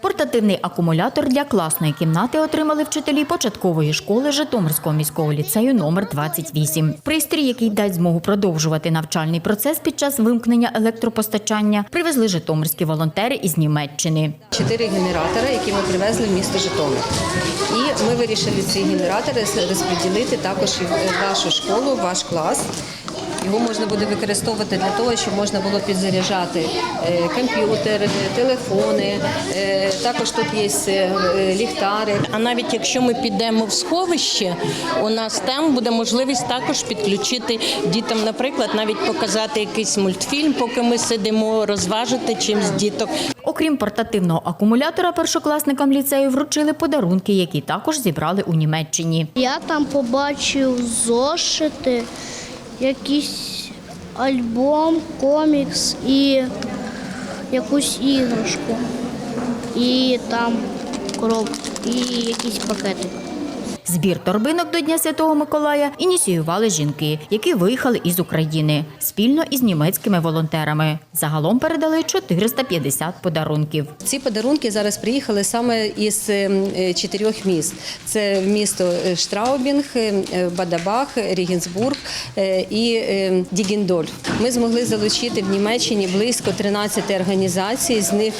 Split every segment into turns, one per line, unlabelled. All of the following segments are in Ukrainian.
Портативний акумулятор для класної кімнати отримали вчителі початкової школи Житомирського міського ліцею номер 28. Пристрій, який дасть змогу продовжувати навчальний процес під час вимкнення електропостачання, привезли житомирські волонтери із Німеччини.
чотири генератори, які ми привезли в місто Житомир. І ми вирішили ці генератори розподілити також в вашу школу, в ваш клас. Його можна буде використовувати для того, щоб можна було підзаряджати е, комп'ютер, телефони. Е, Також тут є е, ліхтари.
А навіть якщо ми підемо в сховище, у нас там буде можливість також підключити дітям, наприклад, навіть показати якийсь мультфільм, поки ми сидимо, розважити чимсь діток.
Окрім портативного акумулятора, першокласникам ліцею вручили подарунки, які також зібрали у Німеччині.
Я там побачив зошити, якийсь альбом, комікс і якусь іграшку. І там коробку, і якісь пакети.
Збір торбинок до Дня Святого Миколая ініціювали жінки, які виїхали із України спільно із німецькими волонтерами. Загалом передали 450 подарунків.
Ці подарунки зараз приїхали саме із е, чотирьох міст: це місто е, Штраубінг, е, Бадабах, Рігенсбург і е, Дігендольф. Ми змогли залучити в Німеччині близько 13 організацій, з них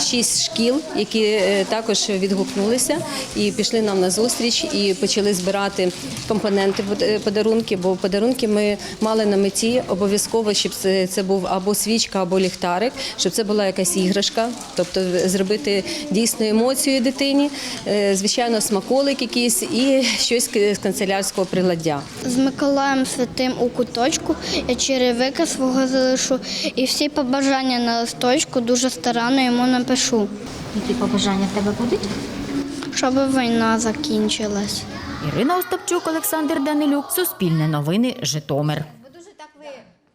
6 шкіл, які також відгукнулися і пішли нам на зустріч і почали збирати компоненти е, подарунки. Бо подарунки ми мали на меті обов'язково, щоб це, був або свічка, або ліхтарик, щоб це була якась іграшка, тобто зробити дійсну емоцію дитині, е, звичайно, смаколик якийсь і щось з канцелярського приладдя.
З Миколаєм Святим у куточку я черевика свого залишу і всі побажання на листочку дуже старанно йому напишу,
Які побажання в тебе будуть?
Щоб війна закінчилась.
Ірина Остапчук, Олександр Данилюк, Суспільне новини, Житомир.